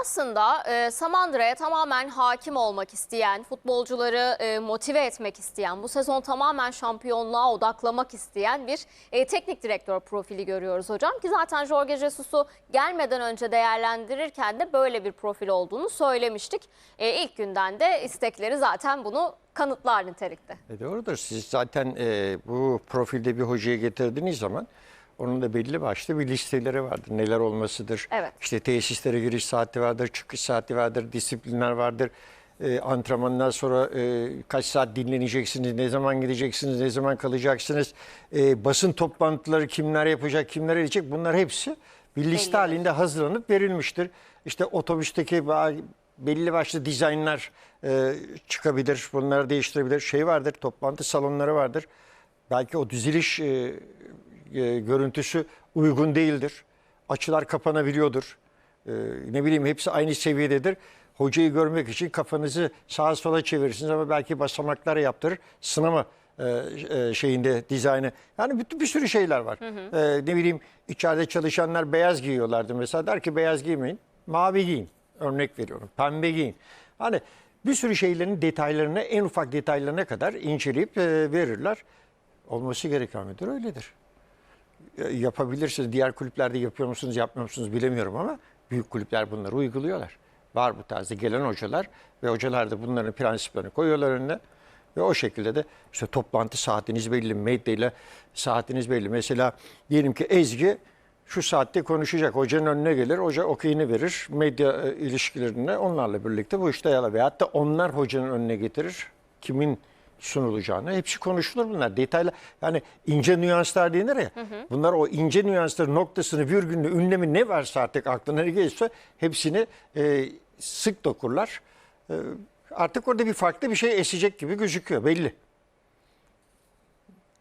Aslında e, Samandıra'ya tamamen hakim olmak isteyen, futbolcuları e, motive etmek isteyen, bu sezon tamamen şampiyonluğa odaklamak isteyen bir e, teknik direktör profili görüyoruz hocam. Ki zaten Jorge Jesus'u gelmeden önce değerlendirirken de böyle bir profil olduğunu söylemiştik. E, ilk günden de istekleri zaten bunu kanıtlar nitelikte. E doğrudur. Siz zaten e, bu profilde bir hocayı getirdiğiniz zaman onun da belli başlı bir listeleri vardır. Neler olmasıdır. Evet. İşte tesislere giriş saati vardır, çıkış saati vardır, disiplinler vardır. E, antrenmandan sonra e, kaç saat dinleneceksiniz, ne zaman gideceksiniz, ne zaman kalacaksınız. E, basın toplantıları kimler yapacak, kimler edecek bunlar hepsi bir liste Bellidir. halinde hazırlanıp verilmiştir. İşte otobüsteki belli başlı dizaynlar e, çıkabilir, bunları değiştirebilir. Şey vardır, toplantı salonları vardır. Belki o diziliş e, e, görüntüsü uygun değildir. Açılar kapanabiliyordur. E, ne bileyim hepsi aynı seviyededir. Hocayı görmek için kafanızı sağa sola çevirirsiniz ama belki basamaklar yaptırır. Sınama e, e, şeyinde dizaynı. Yani bütün bir sürü şeyler var. E, ne bileyim içeride çalışanlar beyaz giyiyorlardı mesela. Der ki beyaz giymeyin, mavi giyin. Örnek veriyorum. Pembe giyin. Hani bir sürü şeylerin detaylarına, en ufak detaylarına kadar inceleyip e, verirler. Olması gereken midir? Öyledir. E, Yapabilirsiniz. Diğer kulüplerde yapıyor musunuz, yapmıyor musunuz bilemiyorum ama büyük kulüpler bunları uyguluyorlar. Var bu tarzda gelen hocalar ve hocalar da bunların prensiplerini koyuyorlar önüne. Ve o şekilde de işte toplantı saatiniz belli, medyayla saatiniz belli. Mesela diyelim ki Ezgi şu saatte konuşacak. Hocanın önüne gelir, hoca okeyini verir. Medya e, ilişkilerine onlarla birlikte bu işte yala. Veyahut da onlar hocanın önüne getirir. Kimin sunulacağını. Hepsi konuşulur bunlar. Detaylı yani ince nüanslar denir ya. Bunlar o ince nüansları noktasını, virgülünü, ünlemi ne varsa artık aklına ne gelirse hepsini e, sık dokurlar. E, artık orada bir farklı bir şey esecek gibi gözüküyor belli.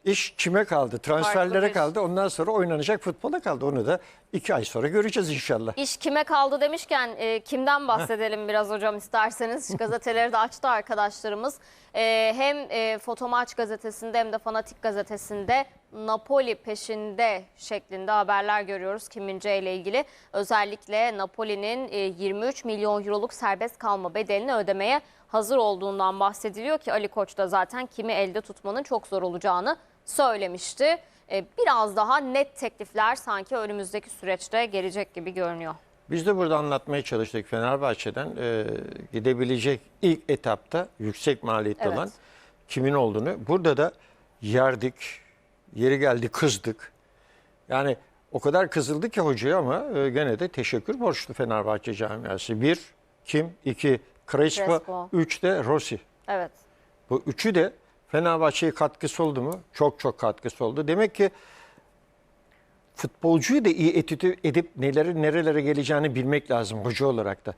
İş kime kaldı? Transferlere kaldı. Ondan sonra oynanacak futbola kaldı. Onu da iki ay sonra göreceğiz inşallah. İş kime kaldı demişken e, kimden bahsedelim biraz hocam isterseniz. Gazeteleri de açtı arkadaşlarımız. E, hem e, Fotomaç gazetesinde hem de Fanatik gazetesinde Napoli peşinde şeklinde haberler görüyoruz Kim Min-jae ile ilgili. Özellikle Napoli'nin e, 23 milyon euroluk serbest kalma bedelini ödemeye hazır olduğundan bahsediliyor ki Ali Koç da zaten kimi elde tutmanın çok zor olacağını söylemişti. E, Biraz daha net teklifler sanki önümüzdeki süreçte gelecek gibi görünüyor. Biz de burada anlatmaya çalıştık Fenerbahçe'den e, gidebilecek ilk etapta yüksek maliyetli Evet. olan kimin olduğunu. Burada da yerdik, yeri geldi kızdık. Yani o kadar kızıldı ki hocaya ama e, gene de teşekkür borçlu Fenerbahçe camiası. Bir, kim? İki, Crespo. Crespo. Üç de Rossi. Evet. Bu üçü de Fenerbahçe'ye katkısı oldu mu? Çok çok katkısı oldu. Demek ki futbolcuyu da iyi etüdü edip neleri nerelere geleceğini bilmek lazım hoca olarak da.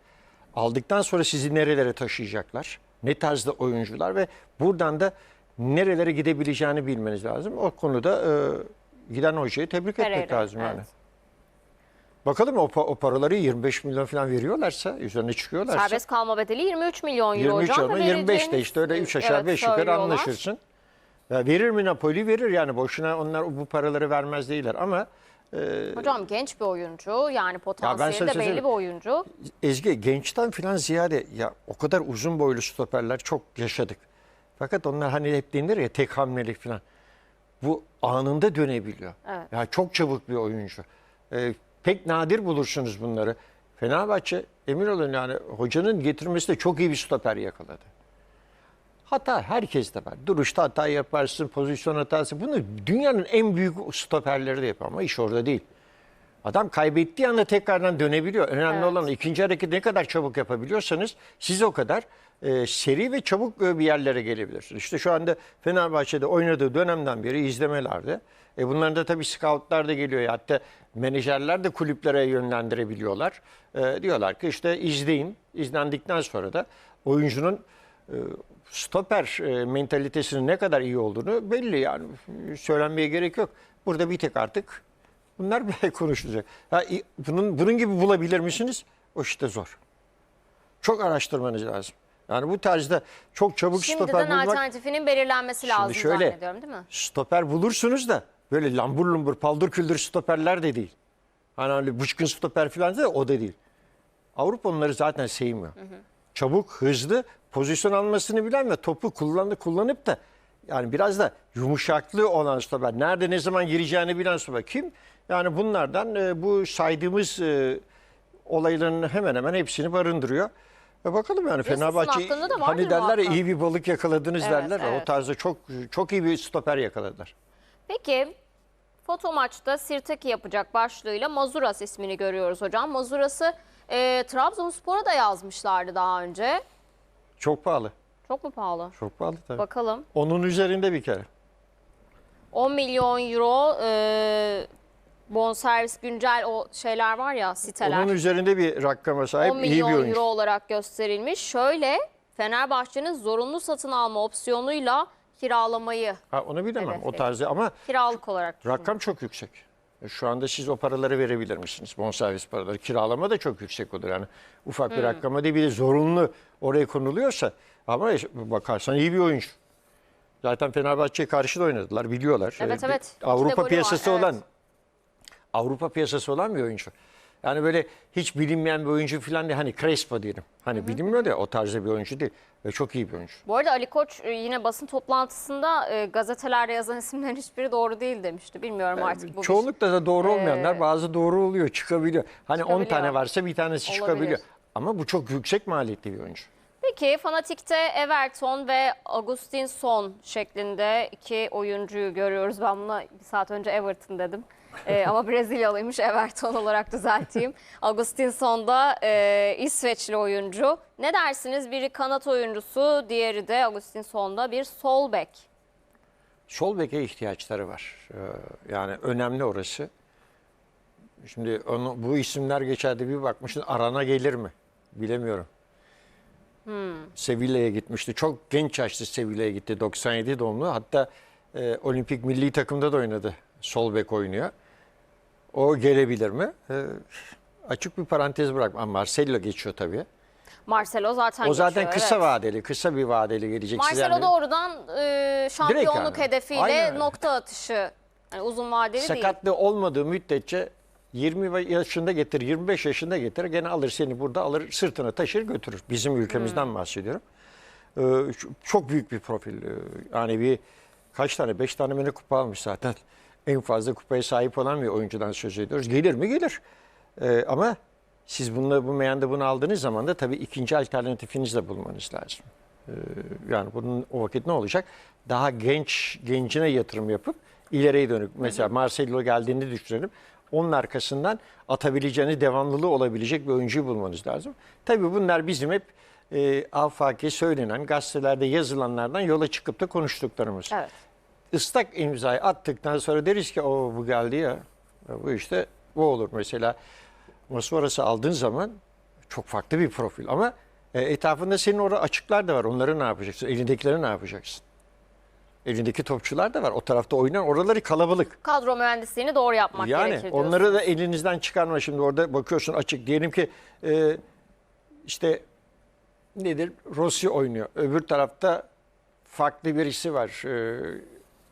Aldıktan sonra sizi nerelere taşıyacaklar? Ne tarzda oyuncular ve buradan da nerelere gidebileceğini bilmeniz lazım. O konuda e, giden hocayı tebrik etmek Pereira, lazım yani. Bakalım o, pa- o paraları 25 milyon falan veriyorlarsa, üzerine çıkıyorlarsa. Serbest kalma bedeli 23 milyon euro 23 hocam. ama ve 25 de vereceğiniz- işte öyle 3 aşağı Evet, 5 yukarı söylüyorlar. anlaşırsın. Ya verir mi Napoli? Verir yani boşuna onlar bu paraları vermez değiller ama e, Hocam genç bir oyuncu yani potansiyeli de söyleyeyim. belli bir oyuncu. Ezgi gençten falan ziyade ya o kadar uzun boylu stoperler çok yaşadık. Fakat onlar hani hep denir ya tek hamlelik falan. Bu anında dönebiliyor. Evet. Ya çok çabuk bir oyuncu. E, pek nadir bulursunuz bunları. Fenerbahçe emin olun yani hocanın getirmesi de çok iyi bir stoper yakaladı. Hata herkeste var. Duruşta hata yaparsın, pozisyon hatası. Bunu dünyanın en büyük stoperleri de yapıyor ama iş orada değil. Adam kaybettiği anda tekrardan dönebiliyor. Önemli Evet. olan ikinci hareketi ne kadar çabuk yapabiliyorsanız siz o kadar e, seri ve çabuk e, bir yerlere gelebilirsiniz. İşte şu anda Fenerbahçe'de oynadığı dönemden beri izlemelerde. E bunların da tabii scoutlar da geliyor. ya, Hatta menajerler de kulüplere yönlendirebiliyorlar. E, diyorlar ki işte izleyin. İzlendikten sonra da oyuncunun e, stoper e, mentalitesinin ne kadar iyi olduğunu belli yani söylenmeye gerek yok. Burada bir tek artık bunlar bile konuşulacak. Ha, bunun bunun gibi bulabilir misiniz? O işte zor. Çok araştırmanız lazım. Yani bu tarzda çok çabuk stoper Şimdiden bulmak alternatifinin belirlenmesi lazım şöyle- zannediyorum değil mi? stoper bulursunuz da böyle lambur lumbur paldır küldür stoperler de değil. Hani öyle bıçkın stoper falan da o da değil. Avrupa onları zaten sevmiyor. Çabuk, hızlı, pozisyon almasını bilen ve topu kullanıp, kullanıp da yani biraz da yumuşaklığı olan stoper. Nerede ne zaman gireceğini bilen stoper. Kim? Yani bunlardan e, bu saydığımız e, olayların hemen hemen hepsini barındırıyor. E bakalım yani Fenerbahçe hani derler ya iyi bir balık yakaladınız Evet, derler. ya, O evet. tarzda çok çok iyi bir stoper yakaladılar. Peki foto maçta Sirtaki yapacak başlığıyla Mazuras ismini görüyoruz hocam. Mazuras'ı e, Trabzonspor'a da yazmışlardı daha önce. Çok pahalı. Çok mu pahalı? Çok pahalı tabii. Bakalım. Onun üzerinde bir kere. 10 milyon euro e, bonservis güncel o şeyler var ya siteler. Onun üzerinde bir rakama sahip 10 iyi bir milyon oyuncu. euro olarak gösterilmiş. Şöyle Fenerbahçe'nin zorunlu satın alma opsiyonuyla kiralamayı Ha, onu bilemem Evet, o tarzı ama kiralık olarak düşünün. rakam çok yüksek. E, Şu anda siz o paraları verebilir misiniz? Bonservis paraları. Kiralama da çok yüksek olur. Yani ufak Hmm. bir rakama değil bir de zorunlu oraya konuluyorsa ama bakarsan iyi bir oyuncu. Zaten Fenerbahçe'ye karşı da oynadılar biliyorlar. Evet, E, evet. Avrupa var, piyasası evet. olan Avrupa piyasası olan bir oyuncu. Yani böyle hiç bilinmeyen bir oyuncu falan değil. Hani Crespo diyelim. Hani bilinmiyor da o tarzda bir oyuncu değil. Ve çok iyi bir oyuncu. Bu arada Ali Koç e, yine basın toplantısında e, gazetelerde yazan isimlerin hiçbiri doğru değil demişti. Bilmiyorum artık bu bir- Çoğunlukla da doğru olmayanlar bazı doğru oluyor, çıkabiliyor. Hani 10 Çıkabiliyor. tane varsa bir tanesi Olabilir. çıkabiliyor. Ama bu çok yüksek maliyetli bir oyuncu. Peki Fanatik'te Everton ve Agustinson şeklinde iki oyuncuyu görüyoruz. Ben buna bir saat önce Everton dedim. Ee, ama Brezilyalıymış Everton olarak düzelteyim. Agustinson da e, İsveçli oyuncu. Ne dersiniz? Biri kanat oyuncusu, diğeri de Agustinson da bir sol bek. Sol beke ihtiyaçları var. Ee, Yani önemli orası. Şimdi onu, bu isimler geçerdi bir bakmışsın arana gelir mi? Bilemiyorum. Sevilla'ya gitmişti. Çok genç yaşta Sevilla'ya gitti. 97 doğumlu. Hatta e, olimpik milli takımda da oynadı. Sol bek oynuyor. O gelebilir mi? E, açık bir parantez bırakma. Marcelo geçiyor tabii. Marcelo zaten O zaten geçiyor, kısa evet. vadeli, kısa bir vadeli gelecek. Marcelo yani- doğrudan e, şampiyonluk yani. hedefiyle Aynen öyle. nokta atışı. Yani uzun vadeli değil. sakatlığı olmadığı müddetçe 20 yaşında getir, 25 yaşında getir gene alır seni burada alır sırtına taşır götürür. Bizim ülkemizden Hmm. bahsediyorum. Ee, ç- çok büyük bir profil. Ee, Yani bir kaç tane? 5 tane mi ne kupa almış zaten. En fazla kupaya sahip olan bir oyuncudan söz ediyoruz. Gelir mi? Gelir. Ee, ama siz bununla bu meyanda bunu aldığınız zaman da tabii ikinci alternatifinizi de bulmanız lazım. Ee, yani bunun o vakit ne olacak? Daha genç gencine yatırım yapıp ileriye dönük. Mesela Marcelo geldiğini düşünelim. Onun arkasından atabileceğiniz, devamlılığı olabilecek bir oyuncuyu bulmanız lazım. Tabii bunlar bizim hep e, afaki söylenen, gazetelerde yazılanlardan yola çıkıp da konuştuklarımız. Evet. Islak imzayı attıktan sonra deriz ki o bu geldi ya. Bu işte bu olur mesela. Masuarası aldığın zaman çok farklı bir profil ama e, etrafında senin orada açıklar da var. Onları ne yapacaksın? Elindekileri ne yapacaksın? Elindeki topçular da var. O tarafta oynayan oraları kalabalık. Kadro mühendisliğini doğru yapmak Yani gerekir onları diyorsunuz. da elinizden çıkarma. Şimdi orada bakıyorsun açık. Diyelim ki e, işte nedir? Rossi oynuyor. Öbür tarafta farklı birisi var. E,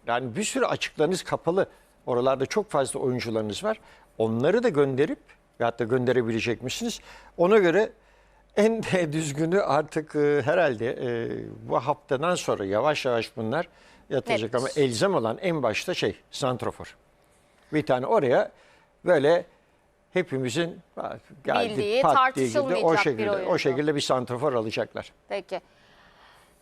yani bir sürü açıklarınız kapalı. Oralarda çok fazla oyuncularınız var. Onları da gönderip veyahut da gönderebilecek misiniz? Ona göre en de düzgünü artık e, herhalde e, bu haftadan sonra yavaş yavaş bunlar yatacak Nettir. ama elzem olan en başta şey santrofor. Bir tane oraya böyle hepimizin geldi Bildiği, pat diye girdi. tartışılmayacak o bir şekilde o oyuncu. şekilde bir santrofor alacaklar. Peki.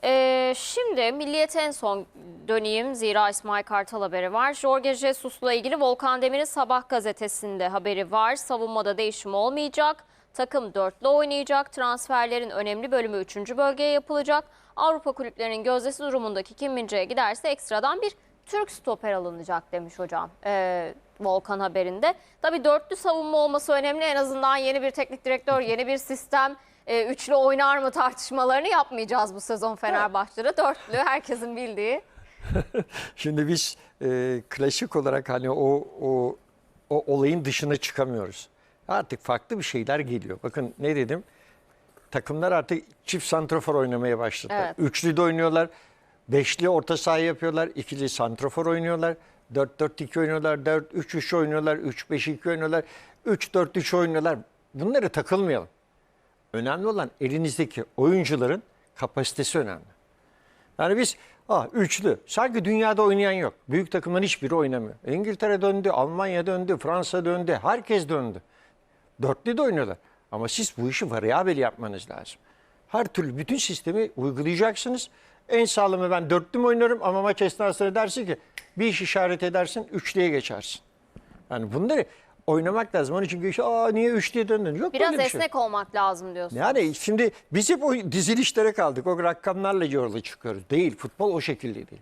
Ee, şimdi milliyete en son döneyim. Zira İsmail Kartal haberi var. Jorge Jesus'la ilgili Volkan Demir'in Sabah gazetesinde haberi var. Savunmada değişim olmayacak. Takım dörtlü oynayacak. Transferlerin önemli bölümü 3. bölgeye yapılacak. Avrupa kulüplerinin gözdesi durumundaki Kim Min-jae'ye giderse ekstradan bir Türk stoper alınacak demiş hocam ee, Volkan haberinde. Tabii dörtlü savunma olması önemli. En azından yeni bir teknik direktör, yeni bir sistem, e, üçlü oynar mı tartışmalarını yapmayacağız bu sezon Fenerbahçe'de. Dörtlü herkesin bildiği. Şimdi biz e, klasik olarak hani o, o o olayın dışına çıkamıyoruz. Artık farklı bir şeyler geliyor. Bakın ne dedim? Takımlar artık çift santrafor oynamaya başladılar. Evet. Üçlü de oynuyorlar. Beşli orta saha yapıyorlar. ikili santrafor oynuyorlar. 4-4-2 oynuyorlar. 4-3-3 oynuyorlar. 3-5-2 oynuyorlar. 3-4-3 oynuyorlar. Bunlara takılmayalım. Önemli olan elinizdeki oyuncuların kapasitesi önemli. Yani biz ah, üçlü. Sanki dünyada oynayan yok. Büyük takımların hiçbiri oynamıyor. İngiltere döndü, Almanya döndü, Fransa döndü. Herkes döndü. Dörtlü de oynuyorlar. Ama siz bu işi variabel yapmanız lazım. Her türlü bütün sistemi uygulayacaksınız. En sağlamı ben dörtlü mü oynarım ama maç esnasında dersin ki bir iş işaret edersin, üçlüye geçersin. Yani bunları oynamak lazım. Onun için işte, aa niye üçlüye döndün? Yok Biraz böyle bir şey. esnek olmak lazım diyorsun. Yani şimdi biz hep o dizilişlere kaldık. O rakamlarla yola çıkıyoruz. Değil. Futbol o şekilde değil.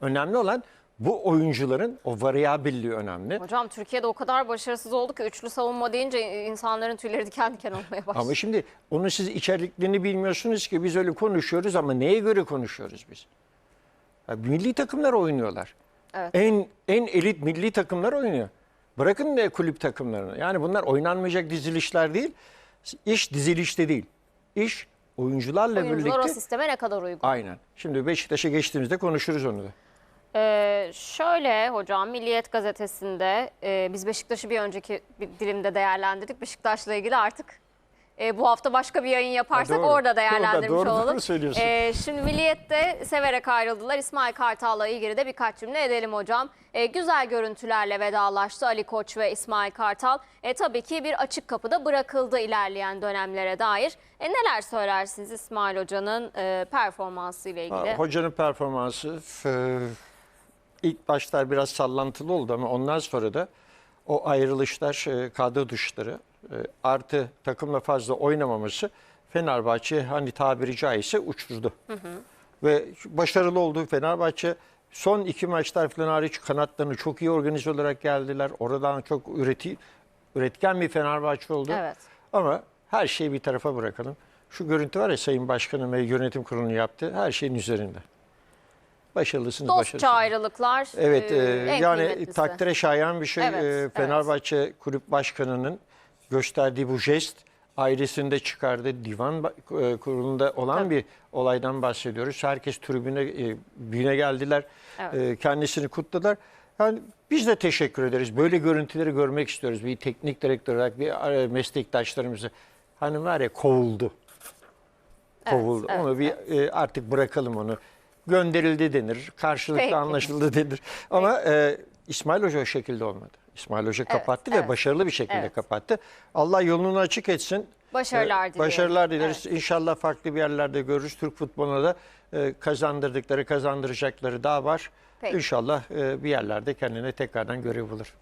Önemli olan bu oyuncuların o variabilliği önemli. Hocam Türkiye'de o kadar başarısız oldu ki üçlü savunma deyince insanların tüyleri diken diken olmaya başladı. Ama şimdi onu siz içeriklerini bilmiyorsunuz ki biz öyle konuşuyoruz ama neye göre konuşuyoruz biz? Ya milli takımlar oynuyorlar. Evet. En en elit milli takımlar oynuyor. Bırakın ne kulüp takımlarını. Yani bunlar oynanmayacak dizilişler değil. İş dizilişte değil. İş oyuncularla Oyuncular o birlikte. sisteme ne kadar uygun? Aynen. Şimdi Beşiktaş'a geçtiğimizde konuşuruz onu da. Ee, şöyle hocam Milliyet gazetesinde e, biz Beşiktaş'ı bir önceki bir dilimde değerlendirdik. Beşiktaş'la ilgili artık e, bu hafta başka bir yayın yaparsak doğru. orada değerlendirmiş Doğru, doğru olalım. söylüyorsun. Ee, şimdi Milliyet'te severek ayrıldılar. İsmail Kartal'la ilgili de birkaç cümle edelim hocam. Ee, güzel görüntülerle vedalaştı Ali Koç ve İsmail Kartal. E, tabii ki bir açık kapıda bırakıldı ilerleyen dönemlere dair. E, neler söylersiniz İsmail Hoca'nın e, performansı ile ilgili? Ha, Hocanın performansı e, ilk başlar biraz sallantılı oldu ama ondan sonra da o ayrılışlar, e, kadro dışları e, artı takımla fazla oynamaması Fenerbahçe hani tabiri caizse uçurdu. Ve başarılı oldu Fenerbahçe. Son iki maçlar falan hariç kanatlarını çok iyi organize olarak geldiler. Oradan çok üreti, üretken bir Fenerbahçe oldu. Evet. Ama her şeyi bir tarafa bırakalım. Şu görüntü var ya Sayın Başkanım ve yönetim kurulunu yaptı. Her şeyin üzerinde. Başarılısınız, Dostça ayrılıklar Evet, e, e, en yani kıymetlisi. takdire şayan bir şey. Evet, E, evet. Fenerbahçe Kulüp Başkanı'nın gösterdiği bu jest ailesinde çıkardığı divan e, kurulunda olan Tabii. bir olaydan bahsediyoruz. Herkes tribüne büyüne geldiler. Evet. Kendisini kutladılar. Yani biz de teşekkür ederiz. Böyle görüntüleri görmek istiyoruz. Bir teknik direktör olarak bir meslektaşlarımızı. Hani var ya kovuldu. Kovuldu. evet, onu bir e, artık bırakalım onu. Gönderildi denir. Karşılıklı Peki. anlaşıldı denir. Ama e, İsmail Hoca o şekilde olmadı. İsmail Hoca kapattı evet. ve başarılı bir şekilde Evet. kapattı. Allah yolunu açık etsin. Başarılar E, diliyorum. Başarılar dileriz. İnşallah farklı bir yerlerde görürüz. Türk futboluna da e, kazandırdıkları, kazandıracakları daha var. Peki. İnşallah e, bir yerlerde kendine tekrardan görev bulur.